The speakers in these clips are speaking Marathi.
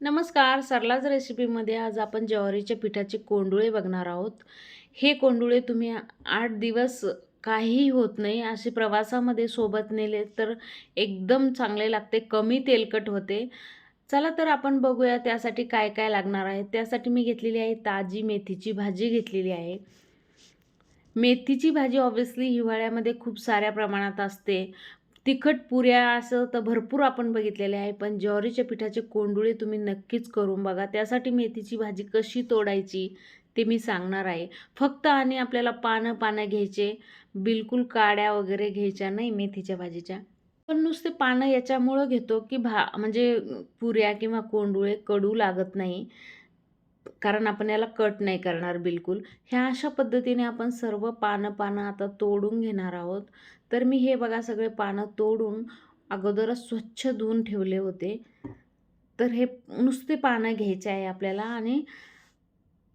नमस्कार सरलाज रेसिपीमध्ये आज आपण ज्वारीच्या पिठाचे कोंडुळे बघणार आहोत. हे कोंडुळे तुम्ही आठ दिवस काहीही होत नाही असे प्रवासामध्ये सोबत नेले तर एकदम चांगले लागते कमी तेलकट होते. चला तर आपण बघूया त्यासाठी काय काय लागणार आहे. त्यासाठी मी घेतलेली आहे ताजी मेथीची भाजी घेतलेली आहे. मेथीची भाजी ऑब्विसली हिवाळ्यामध्ये खूप साऱ्या प्रमाणात असते. तिखट पुऱ्या असं तर भरपूर आपण बघितलेले आहे पण ज्वारीच्या पिठाचे कोंडुळे तुम्ही नक्कीच करून बघा. त्यासाठी मेथीची भाजी कशी तोडायची ते मी सांगणार आहे. फक्त आणि आपल्याला पानं पानं घ्यायचे बिलकुल काड्या वगैरे घ्यायच्या नाही मेथीच्या भाजीच्या. पण नुसते पानं याच्यामुळं घेतो की भा म्हणजे पुऱ्या किंवा कोंडुळे कडू लागत नाही. कारण आपण याला कट नाही करणार बिलकुल. ह्या अशा पद्धतीने आपण सर्व पानं पानं आता तोडून घेणार आहोत. तर मी हे बघा सगळे पानं तोडून अगोदरच स्वच्छ धुवून ठेवले होते. तर हे नुसते पानं घ्यायचे आहे आपल्याला आणि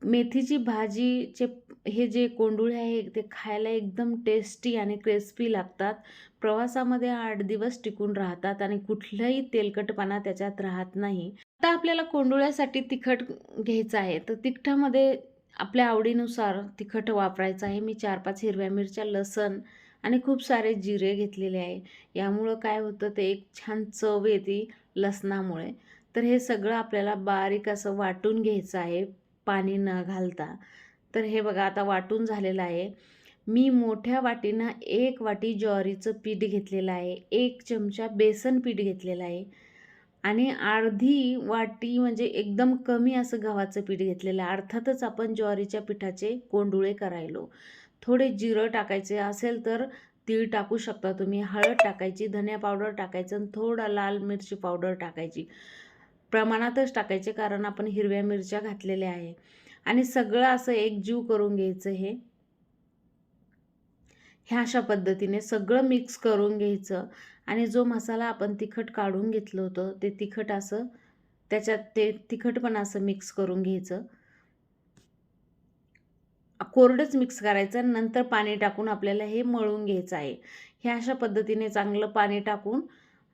मेथीची भाजीचे हे जे कोंडुळे आहे ते खायला एकदम टेस्टी आणि क्रिस्पी लागतात. प्रवासामध्ये आठ दिवस टिकून राहतात आणि कुठलंही तेलकटपणा त्याच्यात राहत नाही. आता आपल्याला कोंडुळ्यासाठी तिखट घ्यायचं आहे. तर तिखटामध्ये आपल्या आवडीनुसार तिखट वापरायचं आहे. मी चार पाच हिरव्या मिरच्या लसण आणि खूप सारे जिरे घेतलेले आहे. यामुळं काय होतं ते एक छान चव येते लसणामुळे. तर हे सगळं आपल्याला बारीक असं वाटून घ्यायचं आहे पाणी न घालता. तर हे बघा आता वाटून झालेलं आहे. मी मोठ्या वाटीनं एक वाटी ज्वारीचं पीठ घेतलेलं आहे. एक चमचा बेसन पीठ घेतलेलं आहे. आणि अर्धी वाटी म्हणजे एकदम कमी असं गव्हाचं पीठ घेतलेलं आहे. अर्थातच आपण ज्वारीच्या पिठाचे कोंडुळे करायलो. थोडे जिरं टाकायचे असेल तर तीळ टाकू शकता तुम्ही. हळद टाकायची धनिया पावडर टाकायचं आणि थोडा लाल मिरची पावडर टाकायची. प्रमाणातच टाकायचे कारण आपण हिरव्या मिरच्या घातलेल्या आहे. आणि सगळं असं एकजीव करून घ्यायचं हे. ह्या अशा पद्धतीने सगळं मिक्स करून घ्यायचं. आणि जो मसाला आपण तिखट काढून घेतलं होतं ते तिखट असं त्याच्यात ते तिखट पण असं मिक्स करून घ्यायचं. कोरडंच मिक्स करायचं नंतर पाणी टाकून आपल्याला हे मळून घ्यायचं आहे. ह्या अशा पद्धतीने चांगलं पाणी टाकून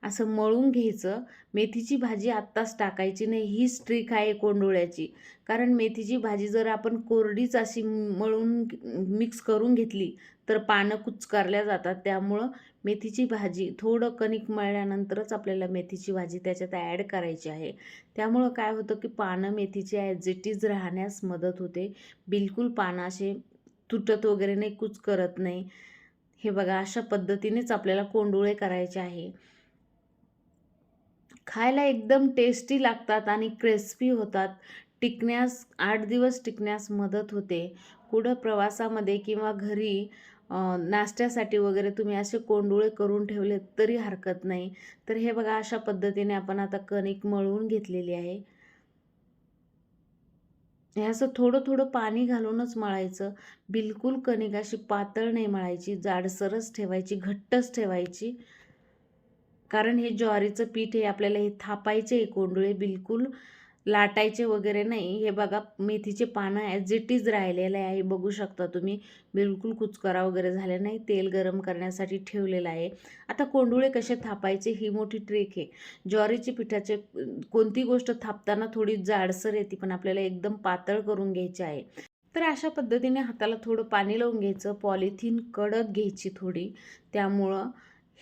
असं मळून घ्यायचं. मेथीची भाजी आत्ताच टाकायची नाही ही स्ट्रिक आहे कोंडोळ्याची. कारण मेथीची भाजी जर आपण कोरडीच अशी मळून मिक्स करून घेतली तर पानं कुचकारल्या जातात. त्यामुळं मेथीची भाजी थोडं कणिक मळल्यानंतरच आपल्याला मेथीची भाजी त्याच्यात ॲड करायची आहे. त्यामुळं काय होतं की पानं मेथीची ॲज इट इज राहण्यास मदत होते. बिलकुल पानं असे तुटत वगैरे नाही कुच करत नाही. हे बघा अशा पद्धतीनेच आपल्याला कोंडोळे करायचे आहे. खायला एकदम टेस्टी लागतात आणि क्रिस्पी होतात. टिकण्यास आठ दिवस टिकण्यास मदत होते. कुठं प्रवासामध्ये किंवा घरी नाश्त्यासाठी वगैरे तुम्ही असे कोंडुळे करून ठेवले तरी हरकत नाही. तर हे बघा अशा पद्धतीने आपण आता कणिक मळवून घेतलेली आहे. हे असं थोडं थोडं पाणी घालूनच मळायचं. बिलकुल कणिक अशी पातळ नाही मळायची. जाडसरच ठेवायची घट्टच ठेवायची. कारण हे ज्वारीचं पीठ हे आपल्याला हे थापायचे आहे कोंडुळे बिलकुल लाटायचे वगैरे नाही. हे बघा मेथीचे पानं ॲज इट इज राहिलेलं आहे. बघू शकता तुम्ही बिलकुल कुचकरा वगैरे झाले नाही. तेल गरम करण्यासाठी ठेवलेलं आहे. आता कोंडुळे कसे थापायचे ही मोठी ट्रिक आहे. ज्वारीचे पिठाचे कोणती गोष्ट थापताना थोडी जाडसर येते पण आपल्याला एकदम पातळ करून घ्यायची आहे. तर अशा पद्धतीने हाताला थोडं पाणी लावून घ्यायचं. पॉलिथिन कडक घ्यायची थोडी. त्यामुळं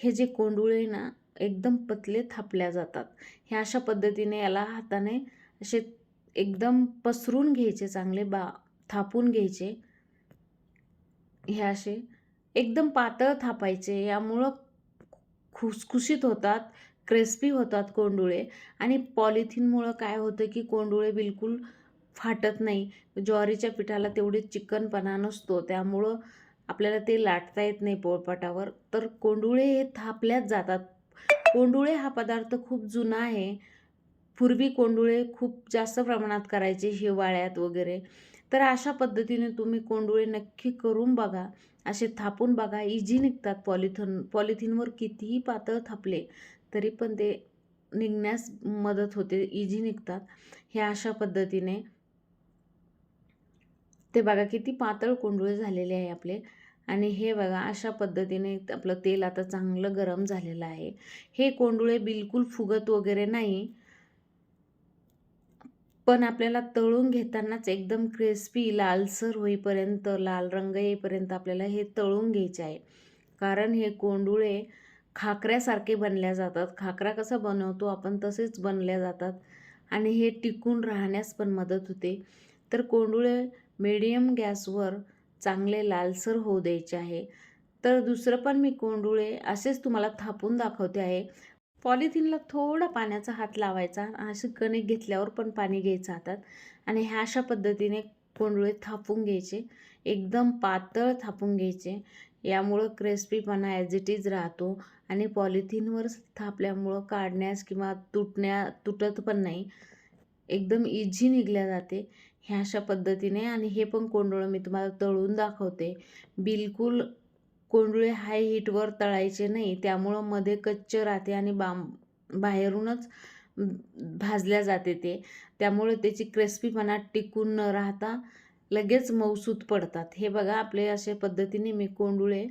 हे जे कोंडुळे ना एकदम पतले थापल्या जातात. ह्या अशा पद्धतीने याला हाताने असे एकदम पसरून घ्यायचे चांगले बा थापून घ्यायचे. हे असे एकदम पातळ थापायचे. यामुळं खुसखुशीत होतात क्रिस्पी होतात कोंडुळे. आणि पॉलिथिनमुळं काय होतं की कोंडुळे बिलकुल फाटत नाही. ज्वारीच्या पिठाला तेवढी चिकनपणा नसतो. त्यामुळं आपल्याला ते लाटता येत नाही पोळपाटावर. तर कोंडुळे हे थापल्याच जातात. कोंडुळे हा पदार्थ खूप जुना आहे. पूर्वी कोंडुळे खूप जास्त प्रमाणात करायचे हिवाळ्यात वगैरे. तर अशा पद्धतीने तुम्ही कोंडुळे नक्की करून बघा. असे थापून बघा. इझी निघतात पॉलिथिन पॉलिथिनवर कितीही पातळ थापले तरी पण ते निघण्यास मदत होते. इझी निघतात हे अशा पद्धतीने. ते बघा किती पातळ कोंडुळे झालेले आहे आपले. आणि हे बघा अशा पद्धतीने आपलं तेल आता चांगलं गरम झालेलं आहे. हे कोंडुळे बिलकुल फुगत वगैरे नाही. पण आपल्याला तळून घेतानाच एकदम क्रिस्पी लालसर होईपर्यंत लाल रंग येईपर्यंत आपल्याला हे तळून घ्यायचे आहे. कारण हे कोंडुळे खाकऱ्यासारखे बनल्या जातात. खाकरा कसा बनवतो आपण तसेच बनल्या जातात. आणि हे टिकून राहण्यास पण मदत होते. तर कोंडुळे मीडियम गॅसवर चांगले लालसर होऊ द्यायचे आहे. तर दुसरं पण मी कोंडुळे असेच तुम्हाला थापून दाखवते आहे. पॉलिथिनला थोडा पाण्याचा हात लावायचा असे कणिक घेतल्यावर पण पाणी घ्यायचं हातात आणि ह्या अशा पद्धतीने कोंडुळे थापून घ्यायचे. एकदम पातळ थापून घ्यायचे. यामुळं क्रिस्पीपणा ॲज इट इज राहतो. आणि पॉलिथिनवर थापल्यामुळं काढण्यास किंवा तुटण्या तुटत पण नाही. एकदम इझी निघल्या जाते. ह्या अशा पद्धतीने आणि हे पण कोंडुळं मी तुम्हाला तळून दाखवते. बिलकुल कोंडुळे हाय हीटवर तळायचे नाही. त्यामुळं मध्ये कच्चे राहते आणि बाम बाहेरूनच भाजल्या जाते ते. त्यामुळे त्याची क्रिस्पीपणा टिकून न राहता लगेच मऊसूत पडतात. हे बघा आपले अशा पद्धतीने मी कोंडुळे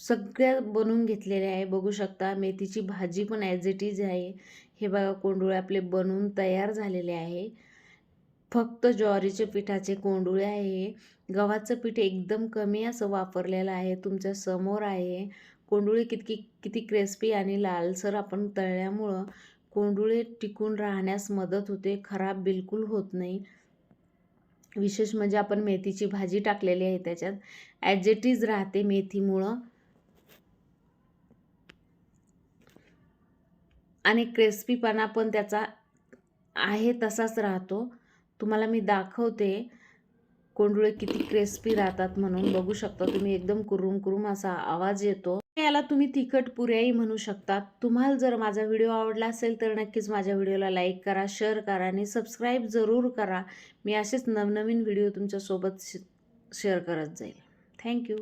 सगळ्या बनवून घेतलेले आहे. बघू शकता मेथीची भाजी पण ॲज इट इज आहे. हे बघा कोंडुळे आपले बनवून तयार झालेले आहे. फक्त ज्वारीचे पिठाचे कोंडुळे आहे. गव्हाचं पीठ एकदम कमी असं वापरलेलं आहे. तुमच्यासमोर आहे. कोंडुळे कितकी किती क्रिस्पी आणि लालसर आपण तळल्यामुळं कोंडुळे टिकून राहण्यास मदत होते. खराब बिलकुल होत नाही. विशेष म्हणजे आपण मेथीची भाजी टाकलेली आहे त्याच्यात. ॲजेटीज राहते मेथीमुळं. आणि क्रिस्पीपणा पण त्याचा आहे तसाच राहतो. तुम्हाला मी दाखवते. कोंडुळे किती क्रिस्पी राहतात म्हणून. बघू शकता तुम्ही एकदम कुरुम कुरुम असा आवाज येतो. याला तुम्ही तिखट पुऱ्याही म्हणू शकता. तुम्हाला जर माझा व्हिडिओ आवडला असेल तर नक्कीच माझ्या व्हिडिओला लाईक करा शेअर करा आणि सबस्क्राईब जरूर करा. मी असेच नवनवीन व्हिडिओ तुमच्यासोबत शेअर करत जाईल. थँक्यू